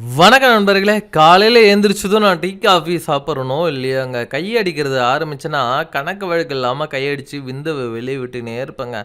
வணக்கம் நண்பர்களே காலையில் எழுந்திரிச்சதும் நான் டீ காஃபி சாப்பிட்றணும் இல்லையாங்க அங்கே கையடிக்கிறது ஆரம்பிச்சுன்னா கணக்கு வழக்கு இல்லாமல் கையடிச்சு விந்தவை வெளியே விட்டுனே இருப்பேங்க.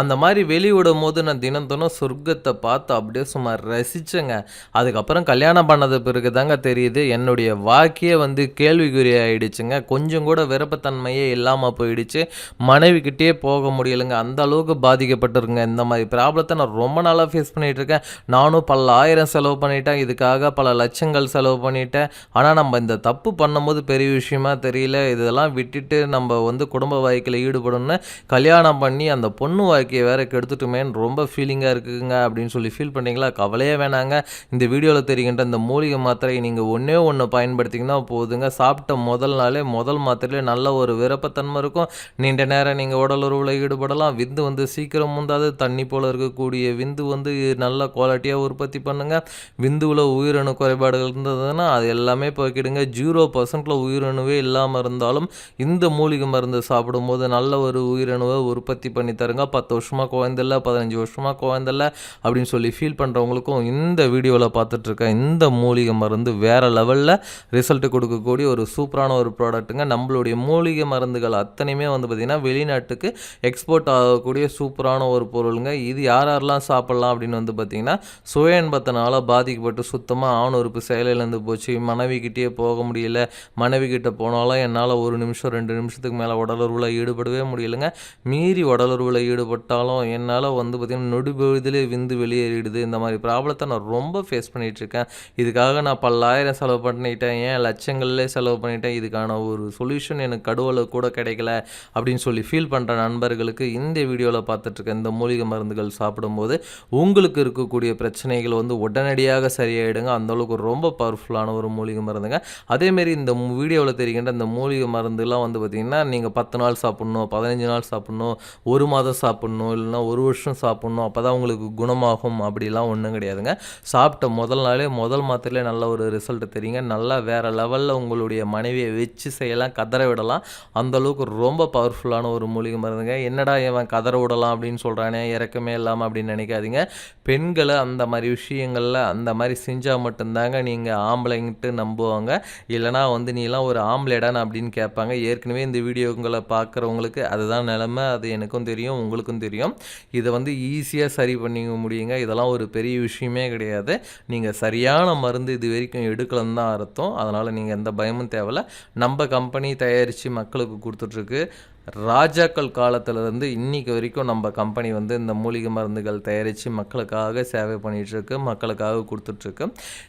அந்த மாதிரி வெளியே விடும் போது நான் தினம் தினம் சொர்க்கத்தை பார்த்து அப்படியே சும்மா ரசித்தேங்க அதுக்கப்புறம் கல்யாணம் பண்ணது பிறகு தாங்க தெரியுது என்னுடைய வாக்கியே வந்து கேள்விக்குறி ஆகிடுச்சுங்க கொஞ்சம் கூட விருப்பத்தன்மையே இல்லாமல் போயிடுச்சு. மனைவிக்கிட்டே போக முடியலைங்க. அந்த அளவுக்கு பாதிக்கப்பட்டிருங்க. இந்த மாதிரி ப்ராப்ளத்தை நான் ரொம்ப நாளாக ஃபேஸ் பண்ணிகிட்டு இருக்கேன். நானும் பல்லாயிரம் ஆயிரம் செலவு பண்ணிட்டேன். இதுக்காக பல லட்சங்கள் செலவு பண்ணிட்டேன். ஆனால் நம்ம இந்த தப்பு பண்ணும்போது பெரிய விஷயமா தெரியல. இதெல்லாம் விட்டுட்டு நம்ம வந்து குடும்ப வாழ்க்கையில் ஈடுபடணும்னு கல்யாணம் பண்ணி அந்த பொண்ணு வாழ்க்கையை வேற கெடுத்துட்டுமேன்னு ரொம்ப ஃபீலிங்காக இருக்குங்க அப்படின்னு சொல்லி ஃபீல் பண்ணிங்களா? கவலையே வேணாங்க. இந்த வீடியோவில் தெரிகின்ற இந்த மூலிகை மாத்திரையை நீங்கள் ஒன்றே ஒன்று பயன்படுத்திங்கன்னா போதுங்க. சாப்பிட்ட முதல் நாளே முதல் மாத்திரையிலே நல்ல ஒரு விருப்பத்தன்மை இருக்கும். நீண்ட நேரம் நீங்கள் உடல் உறவில் ஈடுபடலாம். விந்து வந்து சீக்கிரம் முந்தாது. தண்ணி போல் இருக்கக்கூடிய விந்து வந்து நல்ல குவாலிட்டியாக உற்பத்தி பண்ணுங்கள் விந்துவில் உயிர் உயிரணு குறைபாடுகள் இருந்ததுன்னா அது எல்லாமே போய்க்கிடுங்க. ஜீரோ பர்சன்ட்டில் உயிரணுவே இல்லாமல் இருந்தாலும் இந்த மூலிகை மருந்து சாப்பிடும்போது நல்ல ஒரு உயிரணுவை உற்பத்தி பண்ணி தருங்க. பத்து வருஷமாக குழந்தைல பதினஞ்சு வருஷமாக குழந்தைல அப்படின்னு சொல்லி ஃபீல் பண்ணுறவங்களுக்கும் இந்த வீடியோவில் பார்த்துட்ருக்கேன் இந்த மூலிகை மருந்து வேறு லெவலில் ரிசல்ட் கொடுக்கக்கூடிய ஒரு சூப்பரான ஒரு ப்ராடக்ட்டுங்க நம்மளுடைய மூலிகை மருந்துகள் அத்தனையுமே வந்து பார்த்திங்கன்னா வெளிநாட்டுக்கு எக்ஸ்போர்ட் ஆகக்கூடிய சூப்பரான ஒரு பொருளுங்க. இது யார் யாரெல்லாம் சாப்பிட்லாம் அப்படின்னு வந்து பார்த்திங்கன்னா சுயன்பத்தினால் பாதிக்கப்பட்டு சுத்தமாக ஆணுறுப்பு செயலிலேருந்து போச்சு. மனைவிக்கிட்டேயே போக முடியல. மனைவிக்கிட்ட போனாலும் என்னால் ஒரு நிமிஷம் ரெண்டு நிமிஷத்துக்கு மேலே உடலுறவில் ஈடுபடவே முடியலைங்க. மீறி உடலுறவில் ஈடுபட்டாலும் என்னால் வந்து பார்த்திங்கன்னா நொடிபொழுதிலே விந்து வெளியேறிடுது. இந்த மாதிரி ப்ராப்ளத்தை நான் ரொம்ப ஃபேஸ் பண்ணிகிட்ருக்கேன் இதுக்காக நான் பல்லாயிரம் செலவு பண்ணிட்டேன். ஏன் லட்சங்கள்லே செலவு பண்ணிட்டேன். இதுக்கான ஒரு சொல்யூஷன் எனக்கு கடுவில் கூட கிடைக்கல அப்படின்னு சொல்லி ஃபீல் பண்ணுற நண்பர்களுக்கு இந்த வீடியோவில் பார்த்துட்ருக்க இந்த மூலிகை மருந்துகள் சாப்பிடும்போது உங்களுக்கு இருக்கக்கூடிய பிரச்சனைகள் வந்து உடனடியாக சரியாயிடுங்க. அந்தளவுக்கு ரொம்ப பவர்ஃபுல்லான ஒரு மூலிகை மருந்துங்க. அதேமாரி இந்த வீடியோவில் தெரிகின்ற இந்த மூலிகை மருந்துலாம் வந்து பார்த்திங்கன்னா நீங்கள் பத்து நாள் சாப்பிட்ணும் பதினஞ்சு நாள் சாப்பிட்ணும் ஒரு மாதம் சாப்பிட்ணும் இல்லைன்னா ஒரு வருஷம் சாப்பிட்ணும் அப்போ தான் உங்களுக்கு குணமாகும் அப்படிலாம் ஒன்றும் கிடையாதுங்க. சாப்பிட்ட முதல் நாளே முதல் மாத்திரையிலே நல்ல ஒரு ரிசல்ட் தெரியுங்க. நல்லா வேறு லெவலில் உங்களுடைய மனைவியை வச்சு செய்யலாம் கதற விடலாம். அந்தளவுக்கு ரொம்ப பவர்ஃபுல்லான ஒரு மூலிகை மருந்துங்க. என்னடா இவன் கதற விடலாம் அப்படின்னு சொல்கிறானே இறக்கமே இல்லாமல் அப்படின்னு நினைக்காதீங்க. பெண்களை அந்த மாதிரி விஷயங்களில் அந்த மாதிரி செஞ்ச தெரிஞ்சால் மட்டும்தாங்க நீங்கள் ஆம்பளைங்கிட்டு நம்புவாங்க. இல்லைனா வந்து நீலாம் ஒரு ஆம்பளைடான்னு அப்படின்னு கேட்பாங்க. ஏற்கனவே இந்த வீடியோங்களை பார்க்குறவங்களுக்கு அதுதான் நிலமை. அது எனக்கும் தெரியும் உங்களுக்கும் தெரியும். இதை வந்து ஈஸியாக சரி பண்ணிக்க முடியுங்க. இதெல்லாம் ஒரு பெரிய விஷயமே கிடையாது. நீங்கள் சரியான மருந்து இது வரைக்கும் எடுக்கலன்னு தான் அர்த்தம். அதனால் நீங்கள் எந்த பயமும் தேவையில்ல. நம்ம கம்பெனி தயாரித்து மக்களுக்கு கொடுத்துட்ருக்கு. ராஜாக்கள் காலத்திலேருந்து இன்னைக்கு வரைக்கும் நம்ம கம்பெனி வந்து இந்த மூலிகை மருந்துகள் தயாரித்து மக்களுக்காக சேவை பண்ணிகிட்ருக்கு மக்களுக்காக கொடுத்துட்ருக்கு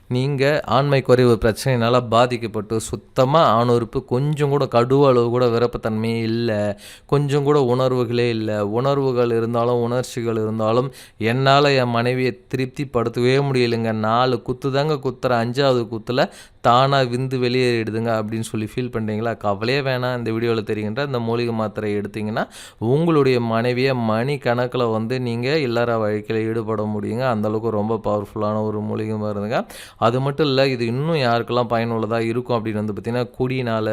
நீங்கள் ஆண்மை குறைவு பிரச்சனையினால் பாதிக்கப்பட்டு சுத்தமாக ஆணுறுப்பு கொஞ்சம் கூட கடுவ அளவு கூட விருப்பத்தன்மையே இல்லை. கொஞ்சம் கூட உணர்வுகளே இல்லை. உணர்வுகள் இருந்தாலும் உணர்ச்சிகள் இருந்தாலும் என்னால் என் மனைவியை திருப்திப்படுத்தவே முடியலைங்க. நாலு குத்து தாங்க குத்துற அஞ்சாவது குத்தில் தானாக விந்து வெளியேறிடுதுங்க அப்படின்னு சொல்லி ஃபீல் பண்ணுறீங்களா கவலையே வேணாம். இந்த வீடியோவில் தெரிகின்ற இந்த மூலிகை மாத்திரை எடுத்தீங்கன்னா உங்களுடைய மனைவியை மணி கணக்கில் வந்து நீங்கள் இல்லற வாழ்க்கையில் ஈடுபட முடியுங்க. அந்தளவுக்கு ரொம்ப பவர்ஃபுல்லான ஒரு மூலிகை மருந்துங்க. அது மட்டும் இல்லை இது இன்னும் யாருக்கெல்லாம் பயனுள்ளதாக இருக்கும் அப்படின்னு வந்து பார்த்திங்கன்னா குடினால்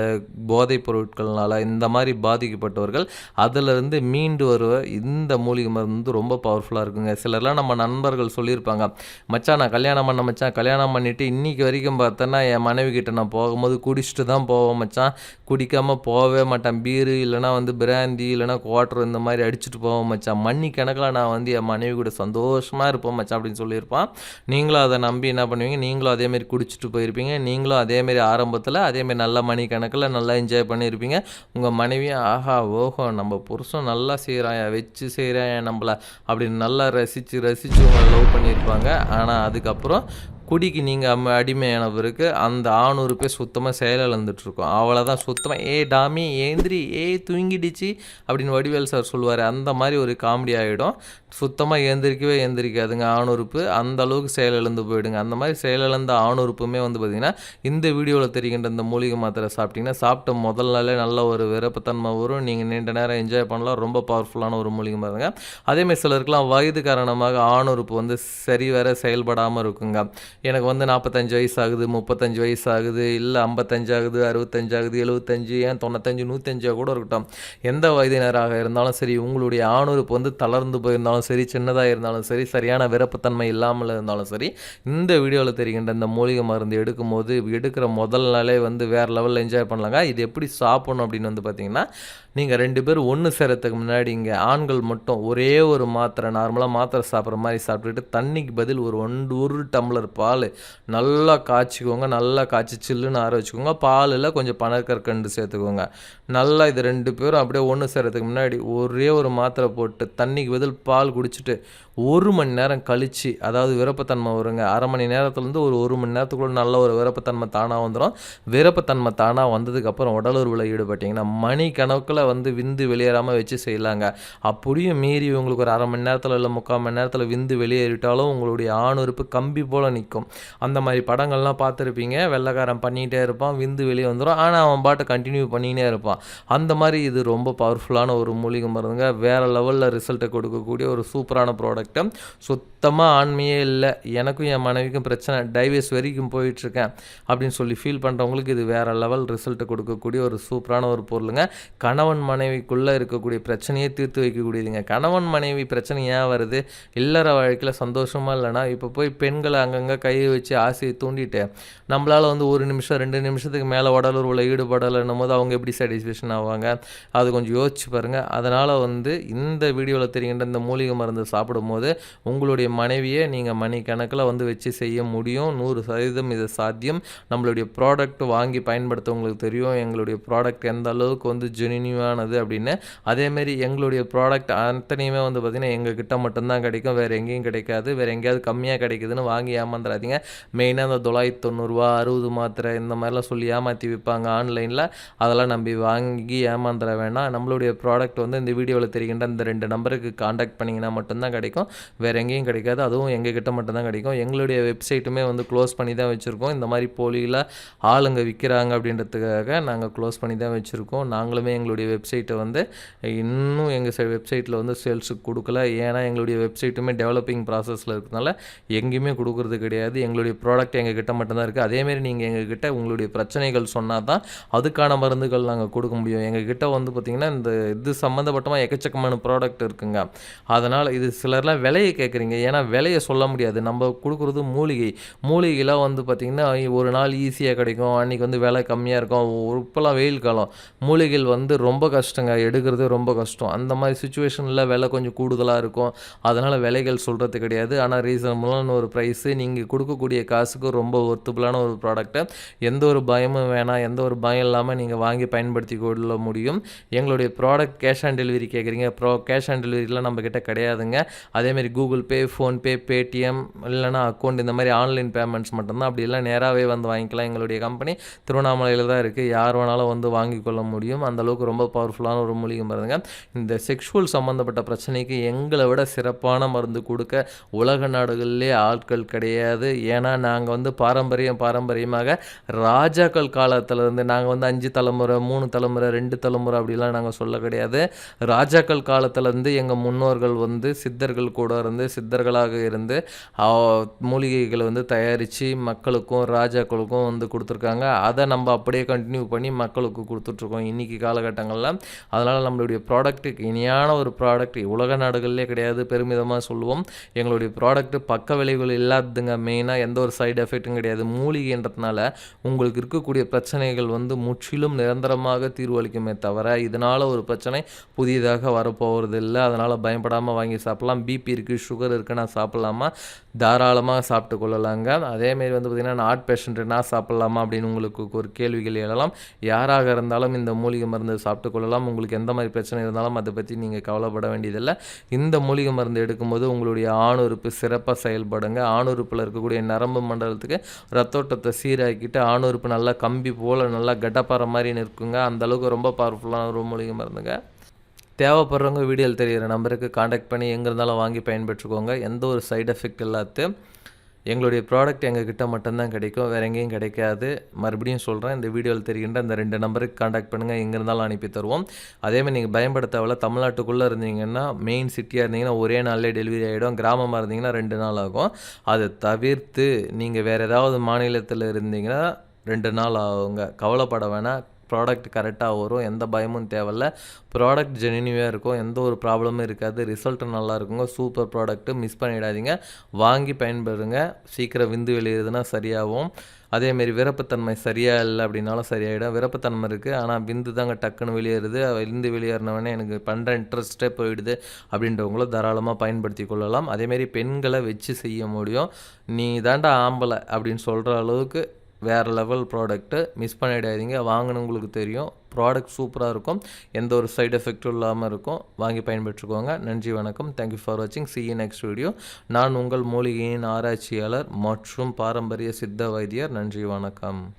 போதைப் பொருட்கள்னால் இந்த மாதிரி பாதிக்கப்பட்டவர்கள் அதிலிருந்து மீண்டு வருவ இந்த மூலிகை மருந்து வந்து ரொம்ப பவர்ஃபுல்லாக இருக்குங்க. சிலர்லாம் நம்ம நண்பர்கள் சொல்லியிருப்பாங்க மச்சான் நான் கல்யாணம் பண்ண மச்சான் கல்யாணம் பண்ணிவிட்டு இன்றைக்கி வரைக்கும் பார்த்தோன்னா என் மனைவி கிட்ட நான் போகும்போது குடிச்சிட்டு தான் போவேன் மச்சான். குடிக்காமல் போகவே மாட்டேன். பீரு இல்லைனா வந்து பிராந்தி இல்லைனா குவாட்ரு இந்த மாதிரி அடிச்சுட்டு போவேன் மச்சான். மண்ணி கணக்கில் நான் வந்து என் மனைவி கூட சந்தோஷமாக இருப்போம் மச்சான் அப்படின்னு சொல்லியிருப்பான். நீங்களும் அதை நம்பி என்ன பண்ணுவீங்க? நீங்களும் அதேமாரி குடிச்சிட்டு போயிருப்பீங்க. நீங்களும் அதேமாரி ஆரம்பத்தில் அதேமாரி நல்ல மணி கணக்கில் நல்லா என்ஜாய் பண்ணியிருப்பீங்க. உங்கள் மனைவியும் ஆஹா ஓஹோ நம்ம புருஷன் நல்லா செய்கிறான் வச்சு செய்கிறான் நம்மளை. அப்படின்னு நல்லா ரசித்து ரசித்து உங்களை லவ் பண்ணியிருப்பாங்க. ஆனால் அதுக்கப்புறம் குடிக்கு நீங்கள் அம்ம அடிமையான பிறகு அந்த ஆணுறுப்பே சுத்தமாக செயலிழந்துட்டுருக்கும் அவ்வளோதான் சுத்தமாக ஏ டாமி ஏந்திரி ஏ தூங்கிடுச்சு அப்படின்னு வடிவேல் சார் சொல்லுவார். அந்த மாதிரி ஒரு காமெடி ஆகிடும் சுத்தமாக ஏந்திரிக்கவே ஏந்திரிக்காதுங்க ஆணுறுப்பு அந்த அளவுக்கு செயலிழந்து போயிடுங்க. அந்த மாதிரி செயலிழந்த ஆணுறுப்புமே வந்து பார்த்திங்கன்னா இந்த வீடியோவில் தெரிகின்ற இந்த மூலிகை மாத்திரை சாப்பிட்டிங்கன்னா சாப்பிட்ட முதல் நாளே நல்ல ஒரு விருப்பத்தன்மை வரும். நீங்கள் நீண்ட நேரம் என்ஜாய் பண்ணலாம். ரொம்ப பவர்ஃபுல்லான ஒரு மூலிகை மாதிரிங்க அதேமாதிரி சிலருக்குலாம் வயது காரணமாக ஆணுறுப்பு வந்து சரி வர செயல்படாமல் இருக்குங்க. எனக்கு வந்து நாற்பத்தஞ்சு வயசு ஆகுது முப்பத்தஞ்சு வயசு ஆகுது இல்லை ஐம்பத்தஞ்சு ஆகுது அறுபத்தஞ்சு ஆகுது எழுபத்தஞ்சு ஏன் தொண்ணூத்தஞ்சு நூற்றஞ்சாக கூட இருக்கட்டும். எந்த வயதினராக இருந்தாலும் சரி உங்களுடைய ஆணுறுப்பு வந்து தளர்ந்து போயிருந்தாலும் சரி சின்னதாக இருந்தாலும் சரி சரியான விருப்பத்தன்மை இல்லாமல் இருந்தாலும் சரி இந்த வீடியோவில் தெரிகின்ற இந்த மூலிகை மருந்து எடுக்கும்போது எடுக்கிற முதல் நாளே வந்து வேறு லெவலில் என்ஜாய் பண்ணலாங்க. இது எப்படி சாப்பிடணும் அப்படின்னு வந்து பார்த்தீங்கன்னா நீங்கள் ரெண்டு பேரும் ஒன்று சேரத்துக்கு முன்னாடி இங்கே ஆண்கள் மட்டும் ஒரே ஒரு மாத்திரை நார்மலாக மாத்திரை சாப்பிட்ற மாதிரி சாப்பிட்டுட்டு தண்ணிக்கு பதில் ஒரு ஒன்று ஒரு டம்ளர் பால். நல்லா காய்ச்சிக்கோங்க நல்லா காய்ச்சி சில்லுன்னு ஆற வச்சுக்கோங்க. பாலில் கொஞ்சம் பனக்கற்கண்டு சேர்த்துக்கோங்க. நல்லா இது ரெண்டு பேரும் அப்படியே ஒன்று சேர்கிறதுக்கு முன்னாடி ஒரே ஒரு மாத்திரை போட்டு தண்ணிக்கு பதில் பால் குடிச்சிட்டு ஒரு மணி நேரம் கழித்து அதாவது விருப்பத்தன்மை வருங்க. அரை மணி நேரத்துலேருந்து ஒரு ஒரு மணி நேரத்துக்குள்ளே நல்ல ஒரு விருப்பத்தன்மை தானாக வந்துடும் விருப்பத்தன்மை தானாக வந்ததுக்கப்புறம் உடலுறவில் ஈடுபட்டிங்கன்னா மணி கணக்கில் வந்து விந்து வெளியேறாமல் வச்சு செய்யலாங்க. அப்படியும் மீறி உங்களுக்கு ஒரு அரை மணி நேரத்தில் இல்லை முக்கால் மணி நேரத்தில் விந்து வெளியேறிட்டாலும் உங்களுடைய ஆணுறுப்பு கம்பி போல் நிற்கும். அந்த மாதிரி படங்கள்லாம் பார்த்துருப்பீங்க. வெள்ளைக்காரன் பண்ணிகிட்டே இருப்பான் விந்து வெளியே வந்துடும் ஆனால் அவன் பாட்டை கண்டினியூ பண்ணினே இருப்பான். அந்த மாதிரி இது ரொம்ப பவர்ஃபுல்லான ஒரு மூலிகை மருந்துங்க. வேறு லெவலில் ரிசல்ட்டை கொடுக்கக்கூடிய ஒரு சூப்பரான ப்ராடக்ட்டு சுத்தமாக ஆண்மையே இல்லை. எனக்கும் என் மனைவிக்கும் பிரச்சனை. டைவர்ஸ் வரைக்கும் போயிட்டுருக்கேன். அப்படின்னு சொல்லி ஃபீல் பண்ணுறவங்களுக்கு இது வேறு லெவல் ரிசல்ட்டை கொடுக்கக்கூடிய ஒரு சூப்பரான ஒரு பொருளுங்க. கணவன் மனைவிக்குள்ளே இருக்கக்கூடிய பிரச்சனையே தீர்த்து வைக்கக்கூடியதுங்க. கணவன் மனைவி பிரச்சனை ஏன் வருது? இல்லற வாழ்க்கையில் சந்தோஷமாக இல்லைன்னா இப்போ போய் பெண்களை அங்கங்கே கையை வச்சு ஆசையை தூண்டிட்டு நம்மளால் வந்து ஒரு நிமிஷம் ரெண்டு நிமிஷத்துக்கு மேலே உடலுறவில் ஈடுபடலைன்னும் போது அவங்க எப்படி சாட்டிஸ்ஃபேக்ஷன் ஆவாங்க? அது கொஞ்சம் யோசிச்சு பாருங்கள் அதனால் வந்து இந்த வீடியோவில் தெரிகின்ற இந்த மூலிகை மருந்து சாப்பிடும்போது உங்களுடைய மனைவியை நீங்கள் மணிக்கணக்கில் வந்து வச்சு செய்ய முடியும். நூறு சதவீதம் இது சாத்தியம். நம்மளுடைய ப்ராடக்ட் வாங்கி பயன்படுத்தவங்களுக்கு தெரியும். எங்களுடைய ப்ராடக்ட் எந்த அளவுக்கு வந்து ஜெனினியூவானது அப்படின்னு. அதேமாரி எங்களுடைய ப்ராடக்ட் அத்தனையுமே வந்து பார்த்திங்கன்னா எங்கள் கிட்ட மட்டும்தான் கிடைக்கும். வேறு எங்கேயும் கிடைக்காது. வேறு எங்கேயாவது கம்மியாக கிடைக்குதுன்னு வாங்கி ஏமாந்துடாதீங்க மெயினாக அந்த தொள்ளாயிரத்தி தொண்ணூறுரூவா அறுபது மாத்திரை இந்த மாதிரிலாம் சொல்லி ஏமாற்றி விற்பாங்க ஆன்லைனில். அதெல்லாம் நம்பி வாங்கி ஏமாந்துட வேணாம். நம்மளுடைய ப்ராடக்ட் வந்து இந்த வீடியோவில் தெரிகின்ற இந்த ரெண்டு நம்பருக்கு காண்டாக்ட் பண்ணிங்கன்னா மட்டும்தான் கிடைக்கும். வேறு எங்கேயும் கிடைக்காது. அதுவும் எங்கள் கிட்ட மட்டும்தான் கிடைக்கும். எங்களுடைய வெப்சைட்டுமே வந்து க்ளோஸ் பண்ணி தான் வச்சுருக்கோம். இந்த மாதிரி போலியில் ஆளுங்க விற்கிறாங்க அப்படின்றதுக்காக நாங்கள் க்ளோஸ் பண்ணி தான் வச்சுருக்கோம். நாங்களுமே எங்களுடைய வெப்சைட்டை வந்து இன்னும் எங்கள் வெப்சைட்டில் வந்து சேல்ஸுக்கு கொடுக்கல. ஏன்னா எங்களுடைய வெப்சைட்டுமே டெவலப்பிங் ப்ராசஸில் இருக்கிறதுனால எங்கேயுமே கொடுக்குறது கிடையாது. எங்களுடைய ப்ராடக்ட் எங்கள் கிட்ட மட்டும்தான் இருக்குது அதேமாரி நீங்கள் எங்கள் கிட்ட உங்களுடைய பிரச்சனைகள் சொன்னால் தான் அதுக்கான மருந்துகள் நாங்கள் கொடுக்க முடியும். எங்கள் கிட்ட வந்து பார்த்திங்கன்னா இந்த இது சம்மந்தப்பட்டமாக எக்கச்சக்கமான ப்ராடக்ட் இருக்குங்க. அதனால் இது சிலர்லாம் விலையை கேட்குறீங்க ஏன்னா விலையை சொல்ல முடியாது. நம்ம கொடுக்குறது மூலிகை. மூலிகைலாம் வந்து பார்த்திங்கன்னா ஒரு நாள் ஈஸியாக கிடைக்கும். அன்றைக்கி வந்து விலை கம்மியாக இருக்கும். ஒரு- இப்போலாம் வெயில் காலம். மூலிகைகள் வந்து ரொம்ப கஷ்டங்க. எடுக்கிறது ரொம்ப கஷ்டம். அந்த மாதிரி சுச்சுவேஷனில் விலை கொஞ்சம் கூடுதலாக இருக்கும். அதனால் விலைகள் சொல்கிறது கிடையாது. ஆனால் ரீசனபுளான ஒரு ப்ரைஸு நீங்கள் கொடுக்கக்கூடிய காசுக்கு ரொம்ப ஒர்த்துபுளான ஒரு ப்ராடக்ட்டு எந்த ஒரு பயமும் வேணாம் எந்த ஒரு பயம் இல்லாமல் நீங்கள் வாங்கி பயன்படுத்தி கொள்ள முடியும். எங்களுடைய ப்ராடக்ட் கேஷ் ஆன் டெலிவரி கேட்குறீங்க ப்ரோ கேஷ் ஆன் டெலிவரிலாம் நம்மக்கிட்ட கிடையாதுங்க. அதேமாரி கூகுள் பே ஃபோன்பே பேடிஎம் இல்லைனா அக்கௌண்ட் இந்த மாதிரி ஆன்லைன் பேமெண்ட்ஸ் மட்டும்தான். அப்படி இல்லை நேராகவே வந்து வாங்கிக்கலாம். எங்களுடைய கம்பெனி திருவண்ணாமலையில் தான் இருக்குது யார் வேணாலும் வந்து வாங்கி கொள்ள முடியும். அந்த அளவுக்கு ரொம்ப பவர்ஃபுல்லான ஒரு மூலிகை மருந்துங்க. இந்த செக்ஷுவல் சம்மந்தப்பட்ட பிரச்சனைக்கு எங்களை விட சிறப்பான மருந்து கொடுக்க உலக நாடுகளிலே ஆட்கள் கிடையாது. ஏன்னா நாங்கள் வந்து பாரம்பரியம் பாரம்பரியமாக ராஜாக்கள் காலத்திலேருந்து நாங்கள் வந்து அஞ்சு தலைமுறை மூணு தலைமுறை ரெண்டு தலைமுறை அப்படிலாம் நாங்கள் சொல்ல கிடையாது. ராஜாக்கள் காலத்துலேருந்து எங்கள் முன்னோர்கள் வந்து சித்தர்கள் கூட இருந்து சித்தர்களாக இருந்து மூலிகைகளை வந்து தயாரித்து மக்களுக்கும் ராஜாக்களுக்கும் வந்து கொடுத்துருக்காங்க. அதை நம்ம அப்படியே கண்டினியூ பண்ணி மக்களுக்கு கொடுத்துட்ருக்கோம் இன்றைக்கி காலகட்டங்களில். அதனால் நம்மளுடைய ப்ராடக்ட்டுக்கு இனியான ஒரு ப்ராடக்ட் உலக நாடுகளிலே கிடையாது பெருமிதமாக சொல்லுவோம். எங்களுடைய ப்ராடக்ட் பக்க விளைவுகள் இல்லாததுங்க மெயினாக எந்த ஒரு சைடு எஃபெக்ட்டும் கிடையாது. மூலிகைன்றதுனால உங்களுக்கு இருக்கக்கூடிய பிரச்சனைகள் வந்து முற்றிலும் நிரந்தரமாக தீர்வளிக்குமே தவிர இதனால் ஒரு பிரச்சனை புதியதாக வரப்போகிறது இல்லை அதனால் பயப்படாமல் வாங்கி சாப்பிட்லாம். பிபி இருக்குது சுகர் இருக்குது நான் சாப்பிட்லாமா? தாராளமாக சாப்பிட்டு கொள்ளலாங்க. அதேமாரி வந்து பார்த்திங்கன்னா நான் ஆர்ட் நான் சாப்பிட்லாமா அப்படின்னு உங்களுக்கு ஒரு கேள்விகள் எழலாம். யாராக இருந்தாலும் இந்த மூலிகை மருந்து சாப்பிட்டு கொள்ளலாம். உங்களுக்கு எந்த மாதிரி பிரச்சனை இருந்தாலும் அதை பற்றி நீங்கள் கவலைப்பட வேண்டியதில்லை. இந்த மூலிகை மருந்து எடுக்கும்போது உங்களுடைய ஆணுறுப்பு சிறப்பாக செயல்படுங்க. ஆணுறுப்பில் இருக்கக்கூடிய நரம்பு மண்டலத்துக்கு ரத்தோட்டத்தை சீராக்கிட்டு ஆணுறுப்பு நல்லா கம்பி போல் நல்லா கட்டப்பாற மாதிரி நிற்குங்க. அந்தளவுக்கு ரொம்ப பவர்ஃபுல்லான ஒரு மூலிகை மருந்துங்க. தேவைப்படுறவங்க வீடியோவில் தெரிகிற நம்பருக்கு காண்டாக்ட் பண்ணி எங்கே இருந்தாலும் வாங்கி பயன்பெற்றுக்கோங்க. எந்த ஒரு சைடு எஃபெக்ட் இல்லாத எங்களுடைய ப்ராடக்ட் எங்ககிட்ட மட்டும்தான் கிடைக்கும். வேறு எங்கேயும் கிடைக்காது. மறுபடியும் சொல்கிறேன் இந்த வீடியோவில் தெரிகின்ற இந்த ரெண்டு நம்பருக்கு காண்டாக்ட் பண்ணுங்கள் எங்கே இருந்தாலும் அனுப்பி தருவோம். அதேமாதிரி நீங்கள் பயன்படுத்தவில்ல தமிழ்நாட்டுக்குள்ளே இருந்தீங்கன்னா மெயின் சிட்டியாக இருந்தீங்கன்னா ஒரே நாளிலே டெலிவரி ஆகிடும் கிராமமாக இருந்தீங்கன்னா ரெண்டு நாள் ஆகும். அதை தவிர்த்து நீங்கள் வேறு ஏதாவது மாநிலத்தில் இருந்தீங்கன்னா ரெண்டு நாள் ஆகுங்க. கவலைப்பட வேணாம். ப்ராடக்ட் கரெக்டாக வரும் எந்த பயமும் தேவையில்ல. ப்ராடக்ட் ஜெனினிவாக இருக்கும் எந்த ஒரு ப்ராப்ளமும் இருக்காது. ரிசல்ட்டும் நல்லா இருக்குங்க சூப்பர் ப்ராடக்ட்டு மிஸ் பண்ணிடாதீங்க. வாங்கி பயன்பெறுங்க சீக்கிரம் விந்து வெளியேறுதுன்னா சரியாகும். அதேமாரி விரப்புத்தன்மை சரியாக இல்லை அப்படின்னாலும் சரியாயிடும். விரப்புத்தன்மை இருக்குது ஆனால் விந்து தாங்க டக்குன்னு வெளியேறுது. விந்து வெளியேறினவொடனே எனக்கு பண்ணுற இன்ட்ரெஸ்ட்டே போயிடுது அப்படின்றவங்களும் தாராளமாக பயன்படுத்தி கொள்ளலாம். அதேமாரி பெண்களை வச்சு செய்ய முடியும். நீ தாண்டா ஆம்பளை அப்படின்னு சொல்கிற அளவுக்கு வேறு லெவல் ப்ராடக்ட்டு மிஸ் பண்ணிடாதீங்க. வாங்கினவங்களுக்கு தெரியும். ப்ராடக்ட் சூப்பராக இருக்கும். எந்த ஒரு சைடு எஃபெக்டும் இல்லாமல் இருக்கும். வாங்கி பயன்பெற்றுக்கோங்க. நன்றி வணக்கம். தேங்க்யூ ஃபார் வாட்சிங் சி நெக்ஸ்ட் வீடியோ நான் உங்கள் மூலிகையின் ஆராய்ச்சியாளர் மற்றும் பாரம்பரிய சித்த வைத்தியர். நன்றி வணக்கம்.